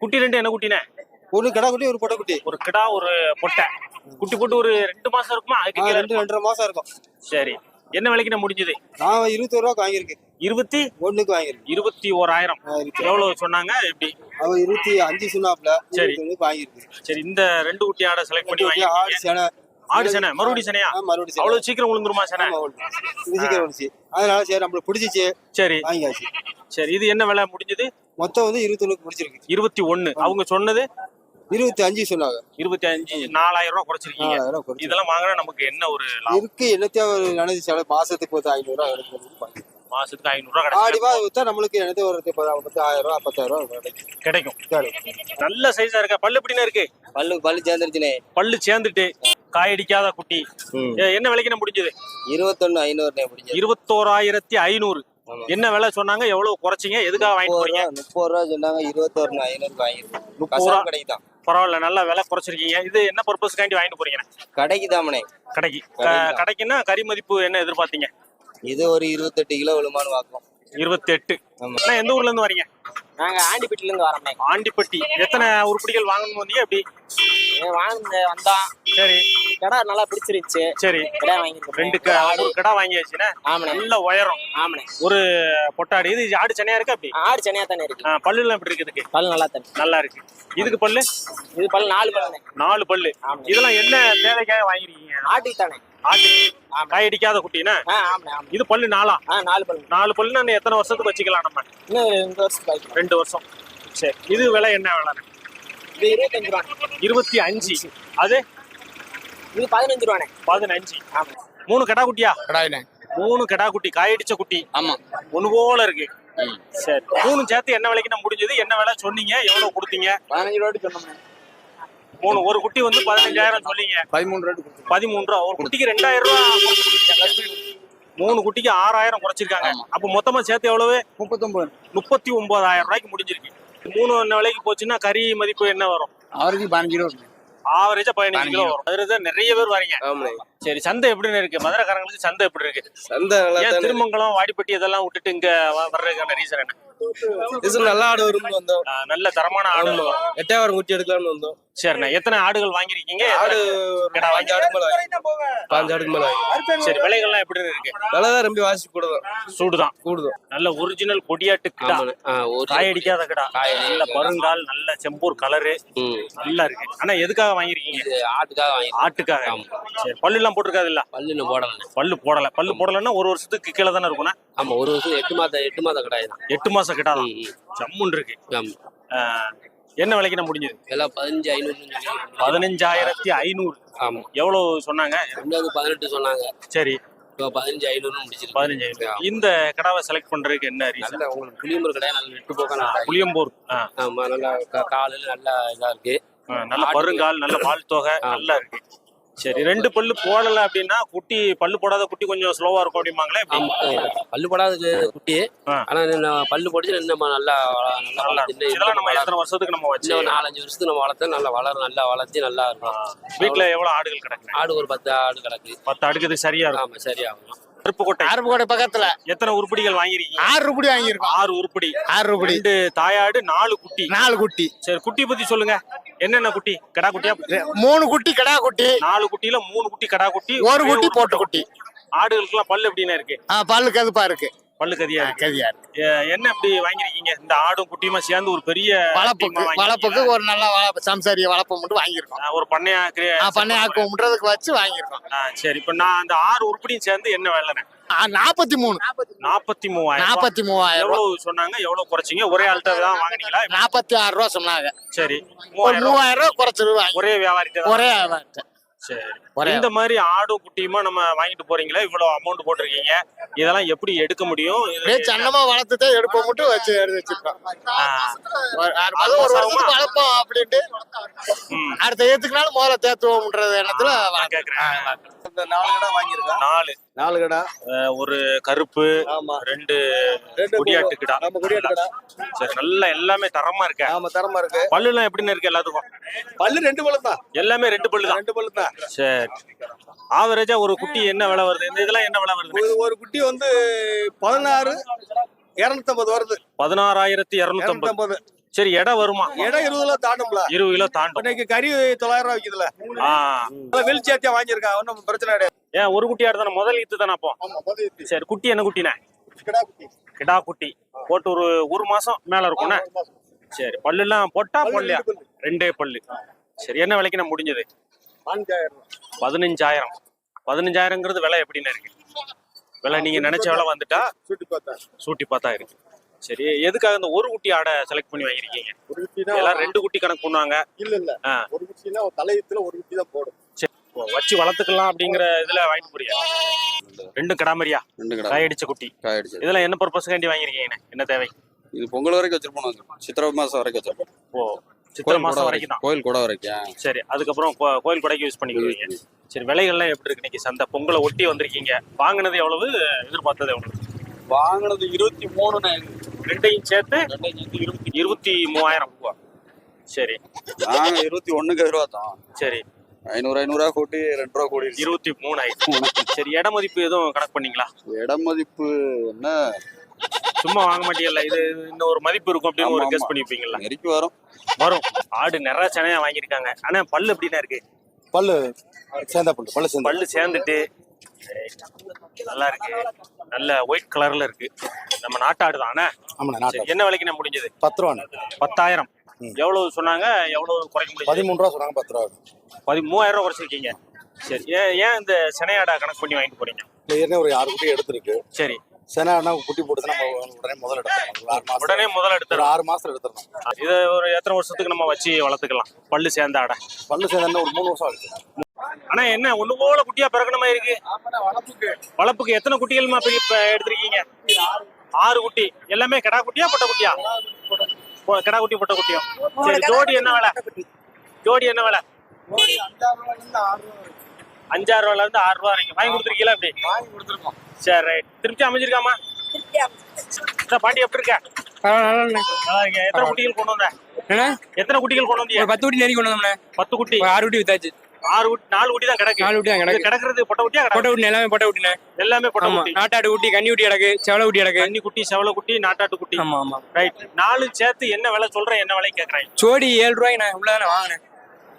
குட்டி ரெண்டு என்ன குட்டினே? ஒரு கடா குட்டி ஒரு பொட்டை குட்டி. ஒரு கிடா ஒரு பொட்டை. குட்டி போட்டு ஒரு ரெண்டு மாசம் இருக்குமா? அதுக்கு ரெண்டு ரெண்டரை மாசம் இருக்கும். சரி. என்ன விலைக்கு நான் முடிஞ்சது? நான் இருபத்தோரு ரூபாய்க்கு வாங்கியிருக்கேன் இருபத்தி? ஒண்ணுக்கு வாங்கியிருக்கேன் இருபத்தி ஓராயிரம். எவ்வளவு சொன்னாங்க? எப்படி? அவ இருபத்தி அஞ்சு சொன்னாப்ல. சரி. வாங்கியிருக்கு. சரி இந்த ரெண்டு குட்டி ஆடை செலக்ட் பண்ணி குட்டி, ஆடு வாங்கி சேனை. ஆடு சேனை மறுபடி சேனையா? மறுபடியும். அவ்வளவு சீக்கிரம் விழுந்துருமா சேனை? சீக்கிரம் அதனால சரி நம்மளுக்கு பிடிச்சிச்சு. சரி. வாங்கியாச்சு. சரி இது என்ன விலை முடிஞ்சது? மொத்தம் வந்து இருபத்தொன்னுக்கு பிடிச்சிருக்கு இருபத்தி ஒண்ணு அவங்க சொன்னது? இருபத்தி அஞ்சு சொன்னாங்க இருபத்தி அஞ்சு நாலாயிரம் ரூபாய் குறைச்சிருக்கீங்க. இதெல்லாம் வாங்கினா நமக்கு என்ன ஒரு இருக்கு என்னத்தையா ஒரு நினைச்சு செலவு? மாசத்துக்கு பத்து ஐநூறு ரூபா கிடைக்கும். மாசத்துக்கு ஐநூறு ரூபாய் ஆடி கிடைக்கும் மாதம் வித்தா நம்மளுக்கு என்னத்தை ஒரு பத்து பத்து ஆயிரம் ரூபா பத்தாயிரம் ரூபா கிடைக்கும். கிடைக்கும். கிடைக்கும். நல்ல சைஸா இருக்கா? பல்லு எப்படின்னு இருக்கு? பல்லு பல்லு சேர்ந்துருச்சுனே பல்லு சேர்ந்துட்டு காயடிக்காத குட்டி. ஏ, என்ன விலைக்கு முடிஞ்சது? இருபத்தொன்னு ஐநூறுனே பிடிச்சது இருபத்தோராயிரத்தி ஐநூறு. என்ன விலை சொன்னாங்க? எவ்வளவு குறைச்சிங்க? எதுக்காக வாங்கிட்டு போறீங்க? முப்பது ரூபா சொன்னாங்க. இருபத்தொன்னு ஐநூறுக்கு வாங்கிருக்கோம் முப்பது ரூபா? கடைக்கு தான் பரவாயில்ல நல்ல விலை குறைச்சிருக்கீங்க. இது என்ன பர்பஸ்க்காண்டி வாங்கிட்டு போறீங்க? கடைக்கு. தாமனே கடைக்கு. கடைக்குன்னா கறி மதிப்பு என்ன எதிர்பார்த்தீங்க? இது ஒரு இருபத்தெட்டு கிலோ விழுமான்னு பார்க்கலாம் இருபத்தி எட்டு ஆமா. எந்த ஊர்ல இருந்து வரீங்க? நாங்க ஆண்டிப்பட்டில இருந்து வரோமே. ஆண்டிப்பட்டி. எத்தனை உருப்படிகள் வாங்கணும் வந்தீங்க? எப்படி? வாங்க வந்தோம். சரி. கடை நல்லா பிடிச்சிருச்சு. சரி. கடை வாங்கிருக்கோம் ரெண்டு ஒரு கடை வாங்கியாச்சுன்னா ஆமனே நல்ல உயரம். ஆமனே ஒரு பொட்டாடு. இது ஆடு சென்னையா இருக்கு அப்படி ஆடு சென்னையா தானே இருக்கு. பல்லுலாம் எப்படி இருக்கு பல் நல்லா தானே நல்லா இருக்கு. இதுக்கு பல்லு? இது பல் நாலு பல்லுனே நாலு பல்லு. இதெல்லாம் என்ன தேவைக்காக வாங்கிருக்கீங்க? ஆட்டுக்கு தானே. ஆட்டு ஆமா. காயடிக்காத குட்டினா? இது பல்லு நாலா? ஆ நாலு பல்லு. நாலு பல்லுன்னா எத்தனை வருஷத்துக்கு வச்சுக்கலாம் நம்ம? இன்னும் ரெண்டு ஆயிடும் ரெண்டு வருஷம். சரி. இது விலை என்ன விலை இது இருபத்தஞ்சு ரூபா இருபத்தி அஞ்சு. அது? இது பதினஞ்சு ரூபானே பதினஞ்சு. ஆமா. மூணு கடா குட்டியா? கடாயினே மூணு கடா குட்டி காயடிச்ச குட்டி. ஆமா. ஒண்ணு போல இருக்கு. சரி. மூணு சேர்த்து என்ன விலைக்கு முடிஞ்சது? என்ன விலை சொன்னீங்க? எவ்வளவு கொடுத்தீங்க? பதினஞ்சு ரூபாய்க்கு சொன்னோம் மூணு ஒரு குட்டி வந்து பதினஞ்சாயிரம் சொன்னீங்க. பதிமூணு ரூபாய்க்கு கொடுத்துருக்கோம். பதிமூணு ரூபா. ஒரு குட்டிக்கு ரெண்டாயிரம் ரூபா. மூணு குட்டிக்கு ஆறாயிரம் குறைச்சிருக்காங்க. அப்ப மொத்தமா சேர்த்து எவ்வளவு? முப்பத்தொன்பது முப்பத்தி ஒன்பதாயிரம் ரூபாய்க்கு முடிஞ்சிருக்கு. மூணு என்ன விலைக்கு போச்சுன்னா கறி மதிப்பு என்ன வரும்? அவருக்கு பதினஞ்சு ரூபா ஆவரேஜா பதினஞ்சு கிலோ வரும். நிறைய பேர் வரீங்க. சரி சந்தை எப்படின்னு இருக்கு? மதுரைக்காரங்களுக்கு சந்தை எப்படி இருக்கு? சந்தை திருமங்கலம் வாடிப்பட்டி இதெல்லாம் விட்டுட்டு இங்க வர்றதுக்கான ரீசன் என்ன? இது நல்ல ஆடு வந்தோம். நல்ல தரமான ஆடு. எட்டாயிரம் குட்டி எடுக்கலாம்னு வந்தோம். சரிண்ணா எத்தனை ஆடுகள் வாங்கிருக்கீங்க ஆடு பாஞ்சு ஆடுக்கு மேல பாஞ்சு ஆடுக்கு மேல சரி விலைகள்லாம் எப்படி இருக்கு? விலைதான் ரொம்ப வாசி கூட தான் சூடுதான். கூடுதோம் நல்ல ஒரிஜினல் கொடியாட்டு கிடா. காய் அடிக்காத கிடா. நல்ல பருங்கால் நல்ல செம்பூர் கலரு. நல்லா இருக்கு. ஆனா எதுக்காக வாங்கிருக்கீங்க ஆட்டுக்காக வாங்கி ஆட்டுக்காக. சரி பல்லு எல்லாம் போட்டிருக்காது இல்ல? பல்லுன்னு போடலண்ணே. பல்லு போடல. பல்லு போடலன்னா ஒரு வருஷத்துக்கு கீழே தானே இருக்கும்னா ஆமா ஒரு வருஷம் எட்டு மாதம் எட்டு மாதம் கடாய் தான். எட்டு மாசம் கிட்டா தான் ம், ம். ஜம்முன் இருக்கு. என்ன விலைக்கு நான் முடிஞ்சது? எல்லாம் பதினஞ்சு ஐநூறு பதினஞ்சாயிரத்தி ஐநூறு. ஆமா. எவ்வளவு சொன்னாங்க? ரெண்டாவது பதினெட்டு சொன்னாங்க. சரி. பதினஞ்சு ஐநூறுன்னு முடிச்சிருக்கு. பதினஞ்சு ஐநூறு. இந்த கடாவை செலக்ட் பண்றதுக்கு என்ன ரீசன் உங்களுக்கு புளியம்பர் கடையா நல்ல நெட்டு போக்கான. புளியம்பூர். ஆமா நல்லா காலையில நல்லா இதா இருக்கு. நல்ல பருங்கால் நல்ல பால் தொகை நல்லா இருக்கு. சரி ரெண்டு பல்லு போடல அப்படின்னா குட்டி பல்லு போடாத குட்டி கொஞ்சம் ஸ்லோவா இருக்கும் அப்படிம்பாங்களே? பல்லு போடாத குட்டி. ஆனா பல்லு போட்டு இன்னும் நல்லா நல்லா இதெல்லாம் நம்ம எத்தனை வருஷத்துக்கு நம்ம வச்சு? நாலஞ்சு வருஷத்துக்கு நம்ம வளர்த்தா நல்லா வளரும் நல்லா வளர்த்தி நல்லா இருக்கும். வீட்டுல எவ்வளவு ஆடுகள் கிடக்கு ஆடு ஒரு பத்து ஆடு கிடக்கு. பத்து அடுக்குது சரியா இருக்கும். ஆமா சரியாகும் அருப்புக்கோட்டை அருப்புக்கோட்டை பக்கத்துல. எத்தனை உருப்படிகள் வாங்கிருக்கீங்க ஆறு ரூபாய் வாங்கியிருக்கோம். ஆறு உருப்படி. ஆறு ரூபாய் ரெண்டு தாயாடு நாலு குட்டி. நாலு குட்டி. சரி குட்டி பத்தி சொல்லுங்க. என்னென்ன குட்டி? கடா குட்டியா? மூணு குட்டி கடா குட்டி. நாலு குட்டியில மூணு குட்டி கடா குட்டி. ஒரு குட்டி போட்டு குட்டி. ஆடுகளுக்கெல்லாம் பல்லு எப்படின்னா இருக்கு? பல்லு கதுப்பா இருக்கு. பல்லு கதியா கதியா இருக்கு. என்ன இப்படி வாங்கிருக்கீங்க இந்த ஆடும் குட்டியுமா சேர்ந்து ஒரு பெரிய வளப்புக்கு. வளப்புக்கு ஒரு நல்ல சம்சாரிய வளப்பை மட்டும் வாங்கியிருக்கோம். ஆ, ஒரு பண்ணையா கிரியா ஆ பண்ணை ஆக்கும்ன்றதுக்கு வச்சு வாங்கியிருக்கோம். சரி. இப்ப நான் அந்த ஆறு உருப்படியும் சேர்ந்து என்ன வேலை ஆ, நாற்பத்தி மூணு நாற்பத்தி மூவாயிரம். நாற்பத்தி மூவாயிரம் எவ்வளவு சொன்னாங்க? எவ்வளவு குறைச்சீங்க? ஒரே ஆள்கிட்ட தான் வாங்குனீங்களா? நாற்பத்தி ஆறு ரூபா சொன்னாங்க. சரி. மூவாயிரம் ரூபா. குறைச்சிருவாங்க. ஒரே வியாபாரிட்ட ஒரே ஆள்கிட்ட. சரி. இந்த மாதிரி ஆடும் குட்டியுமா நம்ம வாங்கிட்டு போறீங்களா? இவ்வளவு அமௌண்ட் போட்டிருக்கீங்க. இதெல்லாம் எப்படி எடுக்க முடியும்? சன்னமா வளர்த்துதான் எடுப்ப மட்டும் வச்சு எடுத்து வச்சிருக்கோம் வளர்ப்போம் அப்படின்ட்டு. அடுத்த ஏத்துக்குனாலும் முதல்ல தேத்துவோம்ன்றது எண்ணத்துல கேக்குறேன். இந்த நாலு கடை வாங்கியிருக்கோம் நாலு. நாலு கடை. ஒரு கருப்பு ஆமா. ரெண்டு ரெண்டு குடியாட்டு கிடா. நம்ம குடியாட்டு கடை. சரி நல்லா எல்லாமே தரமா இருக்க. ஆமா தரமா இருக்கு. பல்லு எல்லாம் எப்படின்னு இருக்கு எல்லாத்துக்கும்? பல்லு ரெண்டு பல்லு தான் எல்லாமே ரெண்டு பல்லு தான் ரெண்டு பல்லு தான் சரி. ஆவரேஜா ஒரு குட்டி என்ன விலை வருது? இந்த இதெல்லாம் என்ன விலை வருது ஒரு- குட்டி வந்து பதினாறு இருநூத்தம்பது வருது. பதினாறாயிரத்தி இருநூத்தம்பது. சரி எடை வருமா? இடம் இருபதுல தாண்டும்ல. இருபது கிலோ தாண்டும். இன்னைக்கு கறி தொள்ளாயிரம் ரூபாய் விக்குதுல. ஆ. வெளி சேர்த்தியா வாங்கியிருக்கா? ஒன்றும் பிரச்சனை கிடையாது. ஏன் ஒரு குட்டி ஆடுதானே முதல் ஈத்து தானே அப்போ? சரி குட்டி என்ன குட்டினே? கிடா குட்டி. கிடா குட்டி. போட்டு ஒரு ஒரு மாசம் மேல இருக்கும்ண்ணே சரி பல்லுலாம் போட்டா போடலையா? ரெண்டே பல்லு. சரி என்ன விலைக்கு நான் முடிஞ்சது? ரூபாய். பதினஞ்சாயிரம். பதினஞ்சாயிரங்கிறது விலை எப்படின்னு இருக்கு. விலை நீங்க நினைச்ச விலை வந்துட்டா சுட்டி பார்த்தா சூட்டி பார்த்தா இருக்கு. சரி எதுக்காக இந்த ஒரு குட்டி ஆடை செலக்ட் பண்ணி வாங்கிருக்கீங்க ஒரு குட்டினா எல்லாம் ரெண்டு குட்டி கணக்கு பண்ணுவாங்க. இல்ல இல்ல. ஒரு குட்டினா ஒரு தலையத்துல ஒரு குட்டி தான் போடும். சரி ஓ, வச்சு வளர்த்துக்கலாம் அப்படிங்கிற இதுல வாங்கிட்டு போறியா? ரெண்டும் கிடாமரியா? ரெண்டு கடை காயடிச்ச குட்டி. காயடிச்சு இதெல்லாம் என்ன பர்பஸ்க்காண்டி வாங்கிருக்கீங்க என்ன தேவை? இது பொங்கல் வரைக்கும் வச்சிருப்போம் நாங்க. சித்திரை மாசம் வரைக்கும் வச்சிருப்போம். ஓ சித்திரை கோயில் மாசம் கூட வரைக்கும் தான் கோயில் கூட வரைக்கும் சரி அதுக்கப்புறம் கோயில் கொடைக்கு யூஸ் பண்ணிக்குவீங்க. சரி விலைகள்லாம் எப்படி இருக்கு இன்னைக்கு? சந்தை பொங்கலை ஒட்டி வந்திருக்கீங்க. வாங்கினது எவ்வளவு? எதிர்பார்த்தது எவ்வளவு? வாங்கினது இருபத்தி மூணு ரெண்டையும் சேர்த்து இருபத்தி இருபத்தி மூவாயிரம் ரூபா. சரி. நாங்க இருபத்தி ஒண்ணுக்கு எதிர்பார்த்தோம். சரி. ஐநூறு ஐநூறுரூவா கூட்டி ரெண்டு ரூபா கூடி இருபத்தி மூணு ஆயிடுச்சு சரி இட மதிப்பு எதுவும் கணக்கு பண்ணீங்களா? இட மதிப்பு என்ன? சும்மா வாங்க மாட்டீங்கல்ல. இது இந்த ஒரு மதிப்பு இருக்கும் அப்படின்னு ஒரு கெஸ். பண்ணிருப்பீங்கல்ல. நெருக்கி வரும். வரும். ஆடு நிறைய சனையா வாங்கியிருக்காங்க. ஆனா பல்லு எப்படின்னா இருக்கு? பல்லு சேர்ந்தா பல்லு பல்லு சேர்ந்தா பல்லு சேர்ந்துட்டு நல்லா இருக்கு. நல்ல ஒயிட் கலர்ல இருக்கு. நம்ம நாட்டாடு தானே ஆமாண்ணா நாட்டை சரி, என்ன விலைக்கு நான் முடிஞ்சது? பத்து ரூபாண்ணே பத்தாயிரம். எவ்வளவு சொன்னாங்க? எவ்வளவு குறைக்க முடியும் பதிமூணு ரூபா சொன்னாங்க பத்து ரூபா பதி மூவாயிரம் ரூபாய் குறைச்சிருக்கீங்க. சரி ஏன் ஏன் இந்த சென்னையாடா கணக்கு பண்ணி வாங்கிட்டு போறீங்க? ஏற்கனவே ஒரு ஆறு குட்டி எடுத்திருக்கு. சரி. செனானா குட்டி போட்டுதுன்னா நம்ம உடனே முதல் எடுத்துடணும். உடனே முதல்ல ஒரு எடுத்துடலாம் ஆறு மாசத்துல எடுத்துடணும். இதை ஒரு எத்தனை வருஷத்துக்கு நம்ம வச்சு வளர்த்துக்கலாம்? பல்லு சேர்ந்த ஆடை. பல்லு சேர்ந்தா ஒரு மூணு வருஷம் ஆகுது ஆனா என்ன ஒண்ணு போல குட்டியா பிறக்கணுமா இருக்கு? வளர்ப்புக்கு. எத்தனை இப்ப எடுத்திருக்கீங்க? ஆறு குட்டி. எல்லாமே கிடா குட்டியா பொட்டை குட்டியா? கிடா குட்டி பொட்டை குட்டியும் சரி ஜோடி என்ன விலை? ஜோடி என்ன விலை? அஞ்சாறு ரூபால இருந்து ஆறு ரூபா வரைக்கும். வாங்கி கொடுத்துருக்கீங்களா அப்படி வாங்கி கொடுத்துருக்கோம். சரி ரைட். திருப்தி அமைஞ்சிருக்காமா? பாட்டி எப்படி இருக்க? நல்லா இருக்கேன். எத்தனை குட்டிகள் கொண்டு வந்த? என்ன? எத்தனை குட்டிகள் கொண்டு வந்தீங்க? பத்து குட்டி நெருங்கி கொண்டு வந்தோம்ண்ணே. பத்து குட்டி. ஆறு குட்டி வித்தாச்சு. ஆறு குட்டி நாலு குட்டி தான் கிடக்கு. நாலு குட்டி தான் இது கிடக்கு கிடக்குறது பொட்டை குட்டியா கிடக்கு? பொட்டை குட்டி எல்லாமே பொட்டை குட்டிண்ணே. எல்லாமே பொட்டை குட்டி. நாட்டாடு குட்டி கன்னி குட்டி கிடக்கு செவலை குட்டி கிடக்கு. கன்னி குட்டி செவல குட்டி நாட்டாட்டு குட்டி. ஆமா ஆமா. ரைட். நாலு சேர்த்து என்ன விலை சொல்றேன் என்ன விலை கேக்குறாங்க ஜோடி ஏழு ரூபாய்க்கு நான் உள்ளதானே வாங்கினேன்.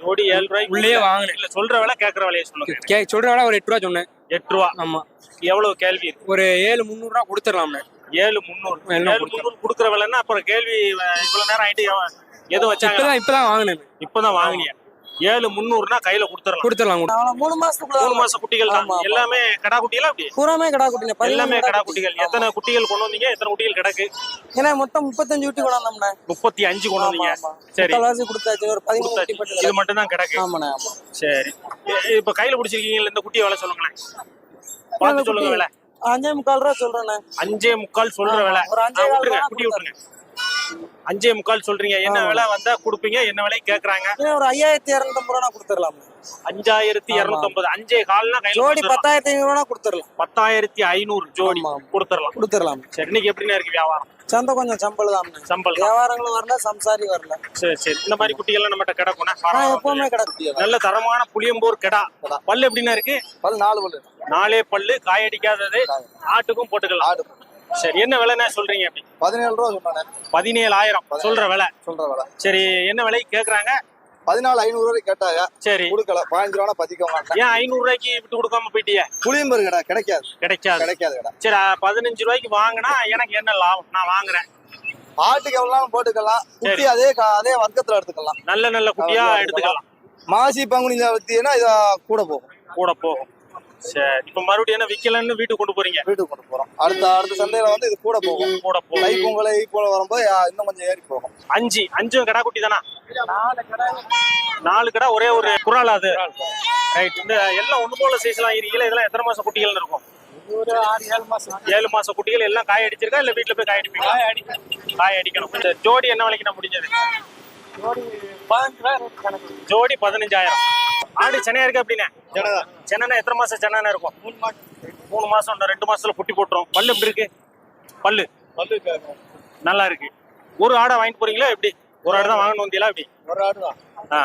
ஜோடி ஏழு ரூபாய்க்கு உள்ளே வாங்கினேன். இல்ல சொல்ற விலை கேக்குற விலையை சொல்லுங்க. கே சொல்ற விலை ஒரு எட்டு ரூபா சொன்னேன். எட்டு ரூபா. ஆமா. எவ்வளவு கேள்வி இருக்கு ஒரு ஏழு முந்நூறு ரூபா கொடுத்துடலாம்ண்ணே ஏழு முந்நூறு. ஏழு முந்நூறு கொடுக்குற விலைன்னா அப்புறம் கேள்வி இவ்வளவு நேரம் ஆயிட்டு எதுவும் வச்சாங்க இப்பதான் இப்பதான் வாங்கினேன். இப்பதான் வாங்கினிய? ஏழு முந்நூறுனா கையில கொடுத்துடலாம். கொடுத்துடலாம் மூணு மாசத்துக்குள்ள மூணு மாச குட்டிகள் தான். எல்லாமே கடா குட்டிகளா அப்படி? பூராமே கடா குட்டிங்க. எல்லாமே கடா குட்டிகள். எத்தனை குட்டிகள் கொண்டு வந்தீங்க? எத்தனை குட்டிகள் கிடக்கு? ஏன்னா மொத்தம் முப்பத்தஞ்சு குட்டி கொண்டாந்தோம்ண்ணே முப்பத்தி அஞ்சு கொண்டு வந்தீங்க. சரி. கொடுத்தாச்சு. ஒரு பதிமூணு குட்டி கொடுத்தாச்சு. பட்டு இது மட்டும் தான் கிடக்கு. ஆமாண்ணே ஆமா. சரி. இப்ப கையில பிடிச்சிருக்கீங்கல்ல இந்த குட்டியை விலை சொல்லுங்களேன். பார்த்து சொல்லுங்க விலை. அஞ்சே முக்கால் ரூபா சொல்றேண்ணே. அஞ்சே முக்கால் சொல்ற விலை. குட்டி விட்டுருங்க. அஞ்சே முக்கால் சொல்றீங்க. என்ன. விலை வந்தா கொடுப்பீங்க? என்ன விலை கேக்குறாங்க? ஒரு ஐயாயிரத்தி இரநூத்தம்பது ரூபா கொடுத்துடலாம். அஞ்சாயிரத்தி ஆமா. இருநூத்தி ஐம்பது அஞ்சே கால்னா கையில ஜோடி. பத்தாயிரத்தி ஐநூறு ரூபா கொடுத்துடலாம். பத்தாயிரத்தி ஐநூறு ஜோடி. கொடுத்துடலாம். கொடுத்துடலாம். சரி இன்னைக்கு எப்படிண்ணா இருக்கு வியாபாரம்? சந்தை கொஞ்சம் சம்பளம் தான் சம்பல் தான். வியாபாரங்களும் வரல சம்சாரி வரல. சரி சரி. இந்த மாதிரி குட்டிகள்லாம் நம்மகிட்ட கிடக்கும்னா ஆனா எப்பவுமே கிடக்கு நல்ல தரமான புளியம்பூர் கிடா. பல்லு எப்படின்னா இருக்கு? பல்லு நாலு பல்லு. நாலே பல்லு காயடிக்காதது. ஆட்டுக்கும் போட்டுக்கலாம். ஆடு சரி என்ன விலைன்னா சொல்றீங்க அப்படி? பதினேழு ரூபா சொன்னானே. பதினேழாயிரம். சொல்ற விலை? சொல்ற விலை. சரி என்ன விலை கேக்குறாங்க? பதினாலு ஐநூறு ரூபாய்க்கு கேட்டாங்க. சரி. கொடுக்கல. பதினஞ்சு ரூபா பதிக்க மாட்டேன். ஏன் ஐநூறு ரூபாய்க்கு விட்டு கொடுக்காம போயிட்டிய? புளியம்பரு கடை கிடைக்காது. கிடைக்காது. கிடைக்காது கடை. சரி பதினஞ்சு ரூபாய்க்கு வாங்கினா எனக்கு என்ன லாபம்? நான் வாங்குறேன். ஆட்டுக்கு எவ்வளவு போட்டுக்கலாம் குட்டி அதே அதே வர்க்கத்துல எடுத்துக்கலாம். நல்ல நல்ல குட்டியா எடுத்துக்கலாம். மாசி பங்குனி வித்தீங்கன்னா இது கூட போகும். கூட போகும். சரி இப்ப மறுபடியும் என்ன விக்கலன்னு வீட்டுக்கு கொண்டு போறீங்க? வீட்டுக்கு கொண்டு போறோம். அடுத்த அடுத்த சந்தையில வந்து இது கூட போகும். கூட போகும். தை பொங்கல் ஈக்குவல் வரும்போது இன்னும் கொஞ்சம் ஏறி போகும். அஞ்சு அஞ்சும் கடா குட்டி தானா? நாலு கடா. ஒரே ஒரு குறால் அது? ரைட் இந்த எல்லாம் ஒண்ணு போல சைஸ்லாம் வாங்கிருக்கீங்களா இதெல்லாம் எத்தனை மாசம் குட்டிகள் இருக்கும்? ஒரு ஆறு ஏழு மாசம். ஏழு மாசம் குட்டிகள் எல்லாம் காய அடிச்சிருக்கா? இல்ல வீட்டுல போய் காய அடிப்பீங்களா? காய அடிக்கணும். ஜோடி என்ன விலைக்கு நான் முடிஞ்சது? ஜோடி பதினஞ்சாயிரம். ஆடு சென்னையா இருக்கு அப்படின்னா? சென்னை எத்தனை மாசம் சென்னை இருக்கும்? மூணு மாசம். ரெண்டு மாசத்துல குட்டி போட்டுரும். பல்லு எப்படி இருக்கு? பல்லு. நல்லா இருக்கு. ஒரு ஆடை வாங்கிட்டு போறீங்களா எப்படி? ஒரு ஆடு தான் வாங்கணும் வந்தீங்களா எப்படி? ஒரு ஆடு தான். ஆ.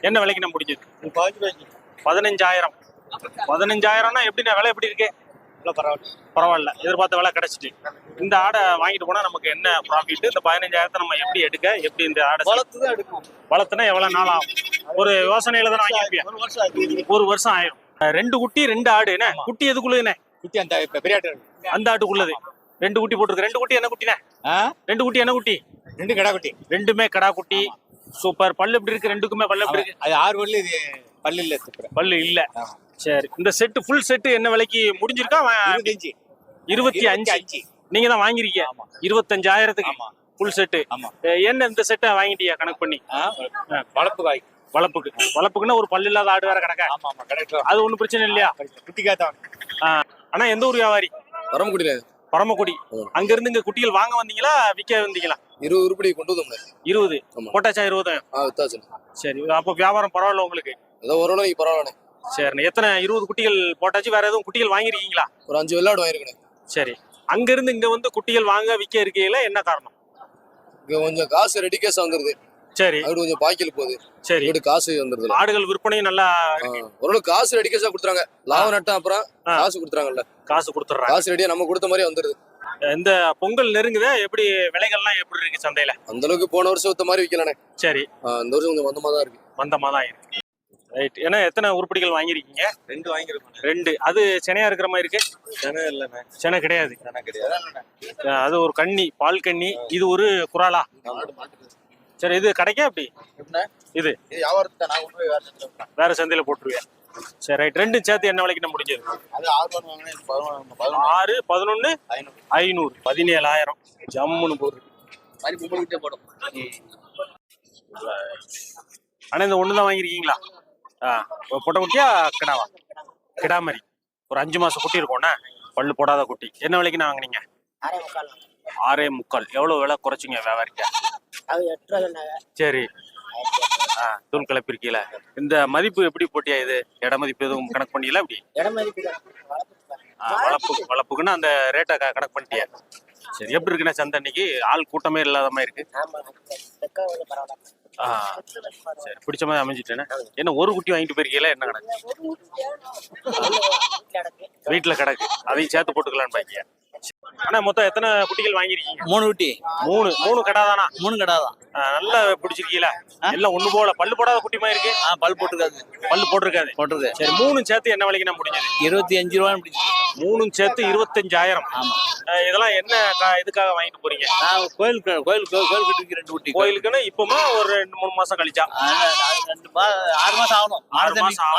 என்ன விலைக்கு நான் முடிஞ்சது? பதினஞ்சாயிரம். பதினஞ்சாயிரம்னா எப்படிண்ணா? விலை எப்படி இருக்கு? பரவாயில்ல. எதிர்பார்த்த விலை கிடைச்சிட்டு. இந்த ஆடை வாங்கிட்டு போனா நமக்கு என்ன ப்ராஃபிட் இந்த பதினஞ்சாயிரத்தை நம்ம எப்படி எடுக்க? எப்படி இந்த ஆடை வளர்த்து தான் எடுக்கும் வளர்த்துனா எவ்வளவு நாள் ஆகும்? ஒரு யோசனையில தானே வாங்கியிருப்பியா ஒரு வருஷம் ஆகுது ஒரு வருஷம் ஆயிரும். ரெண்டு குட்டி ரெண்டு ஆடு என்ன? குட்டி எதுக்குள்ளதுண்ணே குட்டி அந்த இப்ப பெரியாட்டு அந்த ஆட்டுக்குள்ளது. ரெண்டு குட்டி போட்டுருக்கு. ரெண்டு குட்டி என்ன குட்டிண்ணே ரெண்டு குட்டி என்ன குட்டி? ரெண்டு கடா குட்டி. ரெண்டுமே கடா குட்டி. சூப்பர். பல்லு எப்படி இருக்கு? ரெண்டுக்குமே பல்லு எப்படி இருக்கு? அது ஆறு பல்லு இது பல்லு இல்ல பல்லு இல்ல. சரி. இந்த செட்டு ஃபுல் செட்டு என்ன விலைக்கு முடிஞ்சிருக்கா? இருபத்தஞ்சு. இருபத்தி அஞ்சு. அஞ்சு நீங்க தான் வாங்கிருக்கீங்க. இருபத்தஞ்சாயிரத்துக்கு ஆமா. ஃபுல் செட்டு ஆமா. என்ன இந்த செட்டை வாங்கிட்டியா? கணக்கு பண்ணி. வளர்ப்பு காய் வளர்ப்புக்கு. வளர்ப்புக்குன்னா ஒரு பல்லு இல்லாத ஆடு வேற கிடக்கா. ஆமா ஆமா கிடைக்கும் அது ஒண்ணும் பிரச்சனை இல்லையா? குட்டி காத்தான் ஆனா எந்த ஊர் வியாபாரி? வரமுடியல பரமக்குடி. அங்க இருந்து இங்க குட்டிகள் வாங்க வந்தீங்களா? விற்க வந்தீங்களா? இருபது உருப்படி கொண்டு வந்தோம்ல இருபது. போட்டாச்சா இருபது சரி அப்போ வியாபாரம் பரவாயில்ல உங்களுக்கு? ஏதோ ஓரளவு பரவாயில்ல சரி எத்தனை இருபது குட்டிகள் போட்டாச்சு? வேற எதுவும் குட்டிகள் வாங்கிருக்கீங்களா ஒரு அஞ்சு வெள்ளாடு வாங்கிருக்கேன் சரி. அங்க இருந்து இங்க வந்து குட்டிகள் வாங்க விற்க இருக்கீங்களா என்ன காரணம்? இங்க கொஞ்சம் காசு ரெடி கேஸ் வந்துருது சரி. அங்கிட்டு கொஞ்சம் பாய்க்கல் போகுது. சரி. இங்கிட்டு காசு வந்துருது ஆடுகள் விற்பனையும் நல்லா ஓரளவு காசு ரெடி கேஸா கொடுத்துறாங்க. லாபம் நட்டா அப்புறம். காசு கொடுத்துறாங்கல்ல. காசு கொடுத்துட்றாங்க. காசு ரெடியா நம்ம கொடுத்த மாதிரி வந்துருது. இந்த பொங்கல் நெருங்குதே எப்படி விலைகள்லாம் எப்படி இருக்கு சந்தையில? அந்த அளவுக்கு போன வருஷம் மாதிரி விக்கலானே சரி. இந்த வருஷம் கொஞ்சம் மந்தமா தான் இருக்கு. மந்தமா தான் இருக்கு. ரைட் ஏன்னா எத்தனை உருப்படிகள் வாங்கியிருக்கீங்க? ரெண்டு வாங்கிருக்கோம் ரெண்டு. அது செனையா இருக்கிற மாதிரி இருக்கு? ஜனம் இல்லைண்ணே செனை கிடையாது. அஹ் அது ஒரு கன்னி பால் கன்னி இது ஒரு குறாலா சரி இது கிடைக்கா அப்படி இது. வேற சந்தையில போட்டுருவேன் சரி ரைட் ரெண்டும் சேர்த்து என்ன விலைக்கு முடிஞ்சது? ஆறு பதினொன்னு ஐநூறு. பதினேழாயிரம். ஜம்முன்னு போடும் ஆனா இந்த ஒண்ணு தான் வாங்கிருக்கீங்களா பொட்டை குட்டியா கிடாவா? கிடா மாதிரி ஒரு அஞ்சு மாசம் குட்டி இருக்கும்ண்ணா பல்லு போடாத குட்டி. என்ன விலைக்குண்ணா வாங்குனீங்க? ஆறே முக்கால். எவ்வளவு விலை குறைச்சிங்க வியாபாரிக்க சரி. தூள் கிளப்பிருக்கீல. இந்த மதிப்பு எப்படி போட்டியா இது? இட மதிப்பு எதுவும் கணக்கு பண்ணிக்கல அப்படி வளர்ப்பு வளர்ப்புக்குன்னு அந்த ரேட்டை கணக்கு பண்ணிட்டியா? சரி எப்படி இருக்குண்ணா சந்தை அன்னைக்கு ஆள் கூட்டமே இல்லாத மாதிரி இருக்கு. சரி பிடிச்ச மாதிரி அமைஞ்சிட்டேனே. என்ன ஒரு குட்டி வாங்கிட்டு போயிருக்கீங்களா? என்ன கணக்கு? வீட்டுல கிடக்கு. அதையும் சேர்த்து போட்டுக்கலான்னு பாக்கியா? ஆனா மொத்தம் எத்தனை குட்டிகள் வாங்கிருக்கீங்க மூணு குட்டி. மூணு மூணு கடை தானா மூணு கடை தான் நல்லா பிடிச்சிருக்கீங்களா? எல்லாம் ஒண்ணு போல. பல்லு போடாத குட்டி மாதிரி இருக்கு. ஆ பல் போட்டுருக்காது பல்லு போட்டிருக்காது. போட்டுருக்கு. சரி மூணும் சேர்த்து என்ன விலைக்கு நான் முடிஞ்சது? இருபத்தி அஞ்சு ரூபா பிடிச்சி மூணும் சேர்த்து இருபத்தஞ்சாயிரம். ஆமா. இதெல்லாம் என்ன இதுக்காக வாங்கிட்டு போறீங்க? நான் கோயில் கோயில் கோயில் கட்டிருக்கு ரெண்டு குட்டி. கோயிலுக்குன்னு இப்பமா ஒரு ரெண்டு மூணு மாசம் கழிச்சா? ரெண்டு மா ஆறு மாசம் ஆகணும். ஆறு மாசம்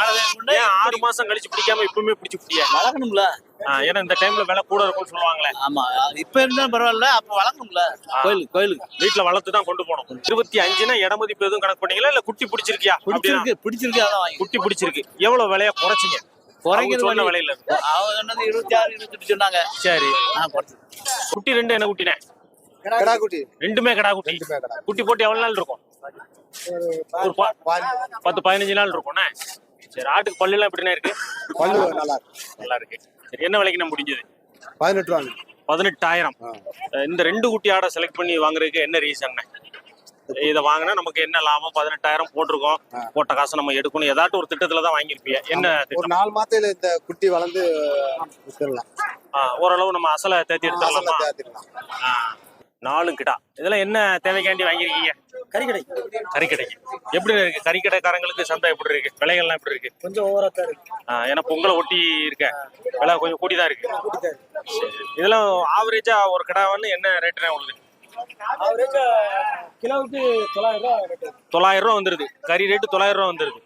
ஆறு மாசம் கழிச்சு பிடிக்காம இப்பவுமே பிடிச்சு பிடியா வளர்க்கணும்ல. ஏன்னா இந்த டைம்ல விலை கூட இருக்கும்னு சொல்லுவாங்களே. ஆமா. இப்ப இருந்தா பரவாயில்ல அப்ப வளர்க்கணும்ல. கோயிலுக்கு கோயிலுக்கு. வீட்டுல வளர்த்து தான் கொண்டு போகணும். இருபத்தி அஞ்சுனா இட மதிப்பு எதுவும் கணக்கு பண்ணீங்களா? இல்ல குட்டி பிடிச்சிருக்கியா? பிடிச்சிருக்கு பிடிச்சிருக்கு. அதான் வாங்கி குட்டி பிடிச்சிருக்கு. எவ்வளவு விலைய குறைச்சிங்க? குறைக்கிறது சொன்ன விலையில. அவங்க சொன்னது இருபத்தி ஆறு இருபத்தி சொன்னாங்க. சரி. நான் குறைச்சு குட்டி ரெண்டு என்ன குட்டினே? கடா குட்டி ரெண்டுமே கடா குட்டி குட்டி போட்டு எவ்வளவு நாள் இருக்கும்? ஒரு பத்து பதினஞ்சு நாள் இருக்கும்ண்ணே சரி ஆட்டுக்கு பல்லு எல்லாம் எப்படிண்ணே இருக்கு? பல்லு நல்லா நல்லா இருக்கு. சரி என்ன விலைக்கு நம்ம முடிஞ்சது? பதினெட்டு ரூபாங்க பதினெட்டாயிரம் இந்த ரெண்டு குட்டி ஆடை செலக்ட் பண்ணி வாங்குறதுக்கு என்ன ரீசன் இதை வாங்கினா நமக்கு என்ன லாபம்? பதினெட்டாயிரம் போட்டிருக்கோம். போட்ட காசு நம்ம எடுக்கணும். ஏதாட்டும் ஒரு திட்டத்துல தான் வாங்கியிருப்பீங்க என்ன ஒரு நாலு மாசத்துல இந்த குட்டி வளர்ந்து ஓரளவு நம்ம அசலை தேத்தி எடுத்துடலாமா? நாலும் கிடா. இதெல்லாம் என்ன தேவைக்காண்டி வாங்கியிருக்கீங்க? கறிக்கடை. கறிக்கடைக்கு எப்படி இருக்கு? கறிக்கடைக்காரங்களுக்கு சந்தை எப்படி இருக்கு? விலைகள்லாம் எப்படி இருக்கு? கொஞ்சம் ஓரத்தான் இருக்கு. ஆ, ஏன்னா பொங்கலை ஒட்டி இருக்க. விலை கொஞ்சம் கூடி தான் இருக்கு. இதெல்லாம் ஆவரேஜா ஒரு கிடாவன்னு என்ன ரேட்டுனா உங்களுக்கு அவரேஜ் கிலோவுக்கு தொள்ளாயிரம் ரூபா தொள்ளாயிரம் ரூபா வந்துருது. கறி ரேட்டு தொள்ளாயிரம் ரூபா வந்துருது.